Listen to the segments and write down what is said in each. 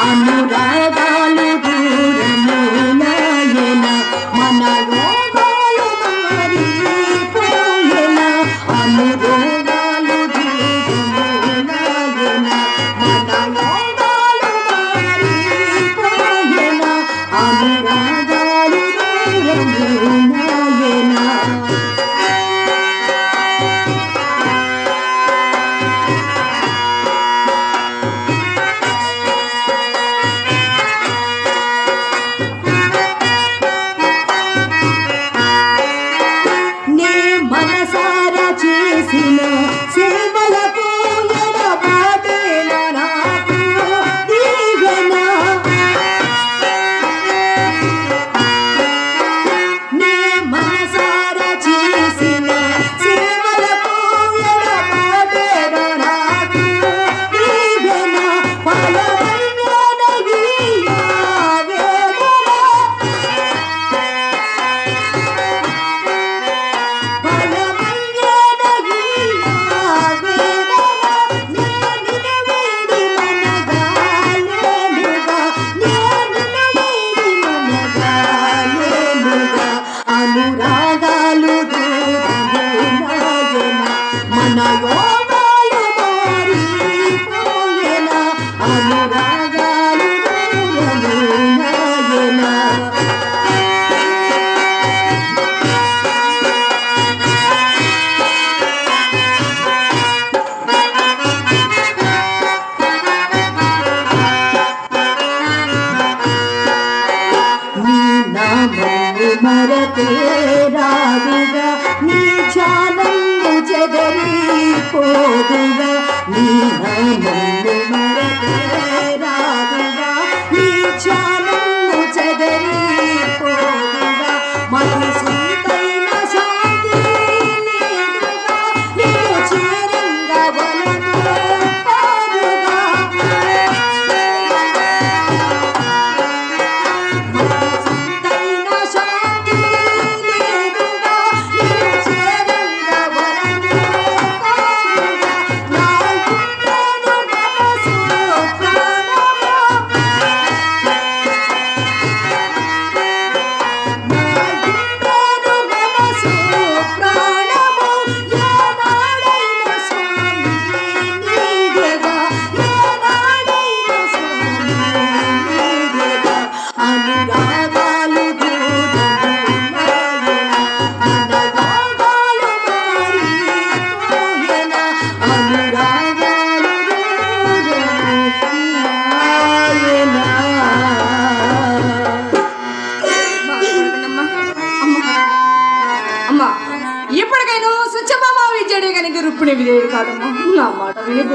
আমরা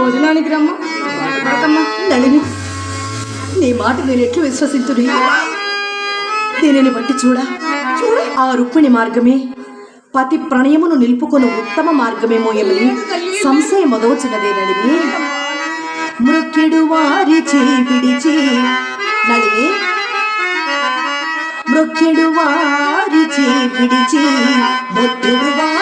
భోజనానికి రమ్మా. నళిని. నీ మాట నేను ఎట్లు విశ్వసించుని దీనిని బట్టి చూడ. చూడ ఆ రుక్మిణి మార్గమే. పతి ప్రణయమును నిలుపుకొను ఉత్తమ మార్గమేమో ఏమని? సంశయం మొదవచ్చినదే నళిని. మృక్యుడు వారి విడిచి నళిని. మృక్యుడు వారిచి విడిచి భద్రుడు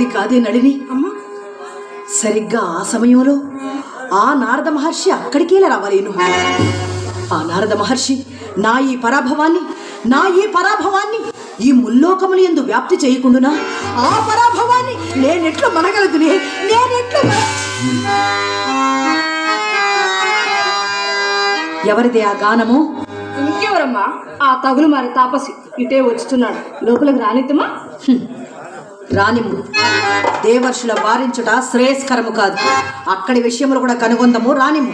అది కాదే నళిని. అమ్మా. సరిగ్గా ఆ సమయంలో ఆ నారద మహర్షి అక్కడికేలా రావాలేను. ఆ నారద మహర్షి నా ఈ పరాభవాన్ని నా ఈ పరాభవాన్ని ఈ ముల్లోకములు ఎందు వ్యాప్తి చేయకుండునా? ఆ పరాభవాన్ని నేనెట్లు మనగలుగునే నేనెట్లు ఎవరిది ఆ గానము? ఇంకెవరమ్మా? ఆ తగులు మరి తాపసి ఇటే వచ్చుతున్నాడు లోపలికి రానిద్దమా? రానిము దేవర్షుల వారించుట శ్రేయస్కరము కాదు. అక్కడి విషయములు కూడా కనుగొందము రానిము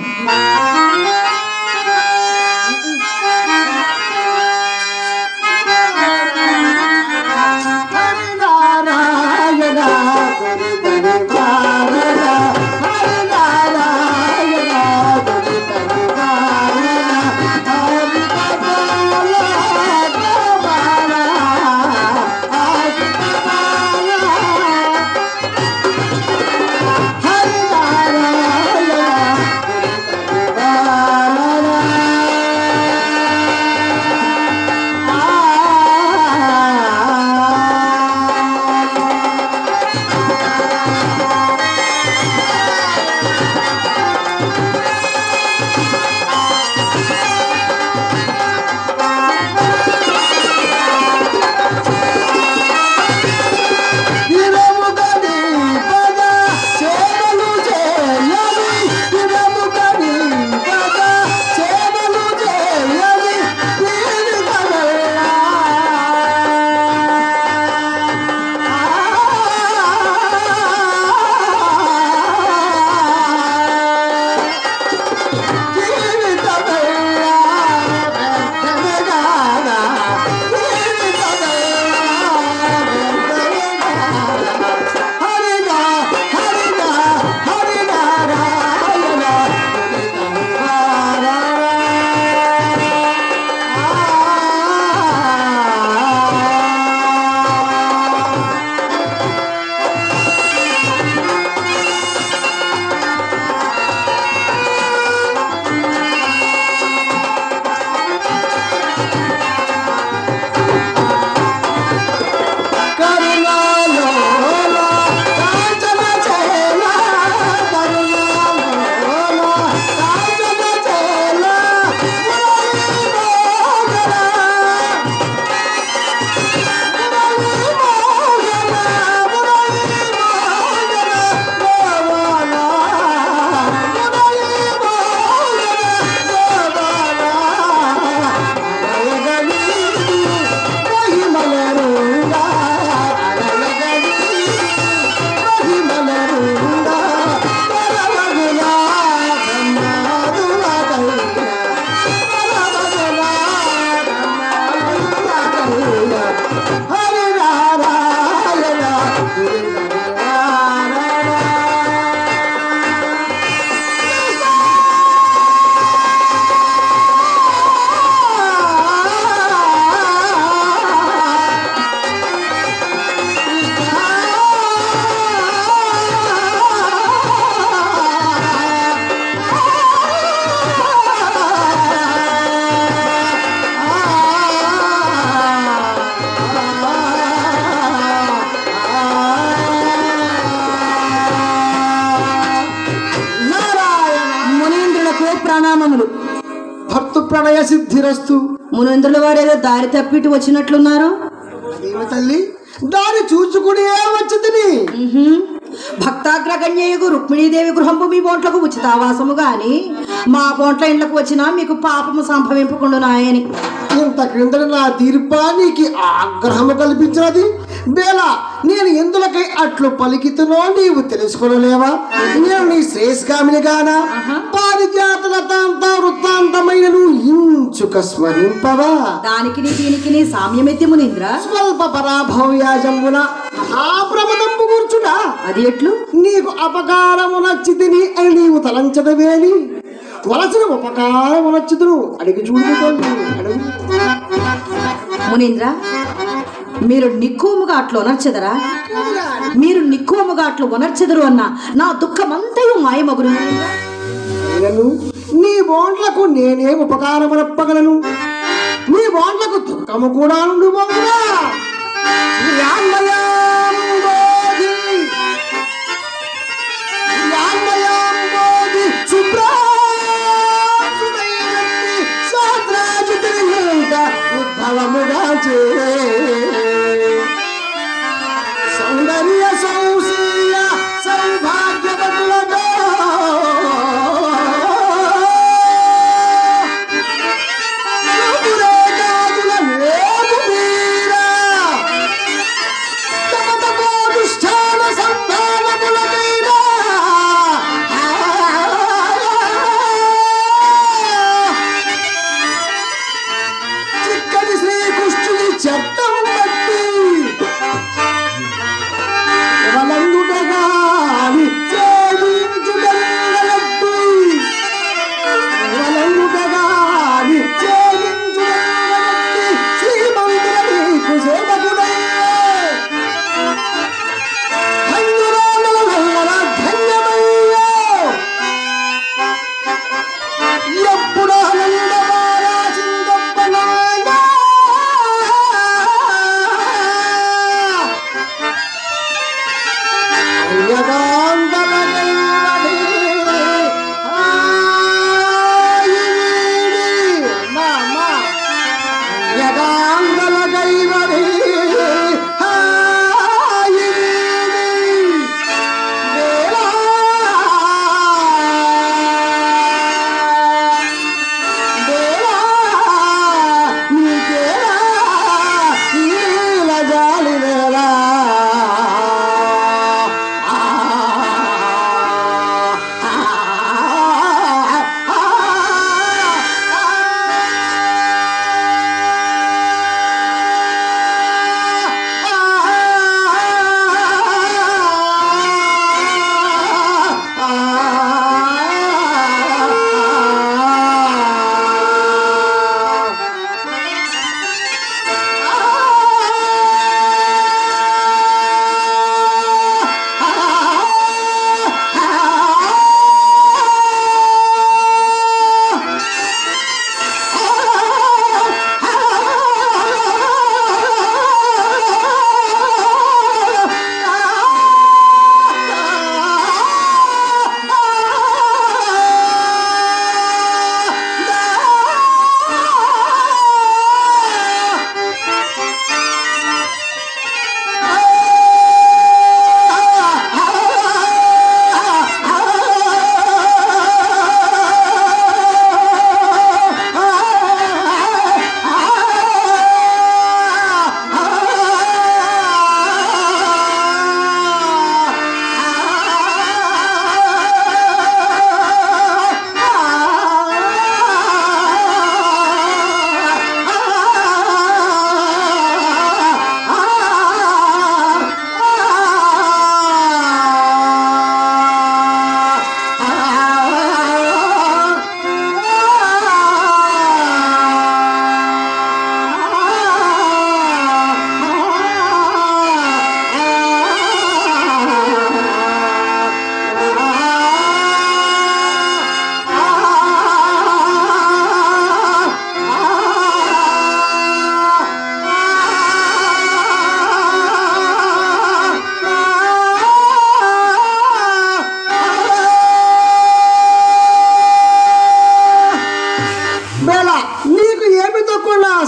సిద్ధిరస్తు. మునీంద్రుల వారేదో దారి తప్పిటు వచ్చినట్లున్నారు? దాన్ని చూచుకునే వచ్చింది ఉహుం. భక్తాగ్రగణ్యయుగు రుక్మిణీదేవి గృహంపు మీ బోంట్లకు ఉచితావాసము గాని. మా బోంట్ల ఇండ్లకు వచ్చినా మీకు పాపము సంభవింపకుండునాయని. ఇంత క్రిందట నా తీర్పానికి ఆగ్రహము కల్పించినది? బేల నేను ఎందులకై అట్లు పలికితునో నీవు తెలుసుకొనలేవా? నేను నీ శ్రేష్కామిని గానా పారిజాతుల తాంత వృత్తాంతమైన నువ్వు ఇంచుక స్మరింపవా? దానికి దీనికి నీ సామ్యమెత్తి మునీంద్ర స్వల్ప పరాభవ్యాజంబున మహాప్రమదంబు కూర్చుడా అది ఎట్లు? నీకు అపకారము నచ్చితిని అని నీవు తలంచదవేని వలసిన ఉపకారము నచ్చుతును అడిగి చూడుకోండి. అడుగు మునీంద్ర మీరు నిక్కువముగా అట్లు ఉనర్చెదరా మీరు నిక్కువముగా అట్లు ఉనర్చెదరు అన్న నా దుఃఖమంతయు మాయమగురు నీ బోండ్లకు నేనే ఉపకారమనప్పగలను నీ బోండ్లకు దుఃఖము కూడా నుండి Maya.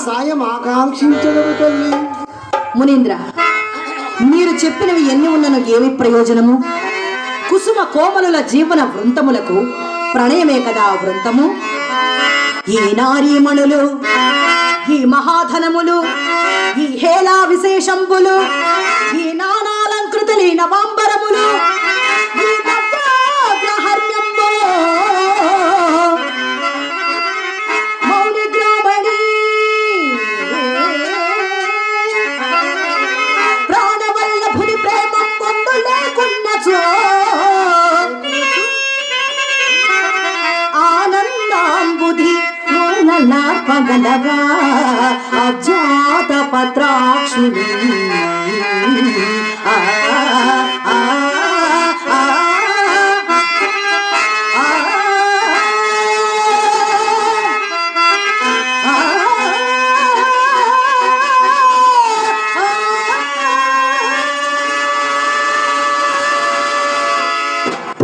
సాయం ఆకాంక్షించదరు తల్లి మునీంద్ర మీరు చెప్పినవి ఎన్ని ఉన్నను ఏమి ప్రయోజనము? కుసుమ కోమలుల జీవన వృంతములకు ప్రణయమే కదా వృంతము? ఈ నారీమణులు ఈ మహాధనములు ఈ హేళా విశేషంబులు ఈ నానాలంకృతులి నవాంబరములు పగలవా అజాత పత్రాక్షిణి ఆ, ఆ, ఆ,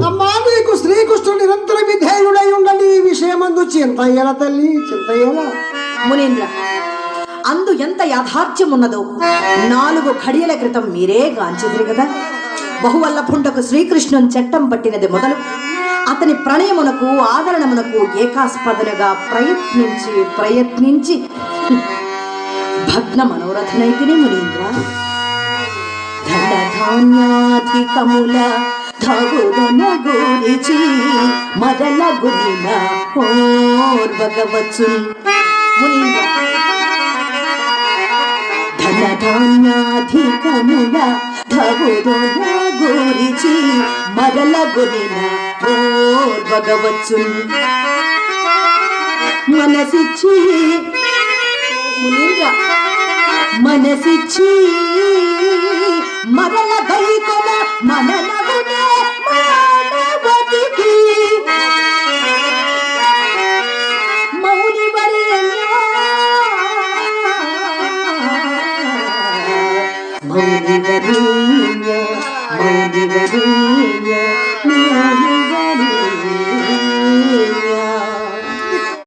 అమ్మా నీకు మునీంద్ర అందు ఎంత యాథార్థ్యం ఉన్నదో నాలుగు ఘడియల క్రితం మీరే గాంచెదిరి కదా. బహువల్లభుండకు శ్రీకృష్ణుని చట్టం పట్టినది మొదలు. అతని ప్రణయమునకు ఆదరణమునకు ఏకాస్పదనగా ప్రయత్నించి ప్రయత్నించి. భగ్న మనోరథనైతిని మునీంద్ర. ధనధాన్యాధికముల ధగుదన గురిచి మదల ధనధాన్యాధికముల ధగుదన గురిచి మదల గురిన ఓర్వగవచ్చు మనసిచ్చి మునీంద్ర మనసిచ్చి మరల గైకొన మనన Hallelujah.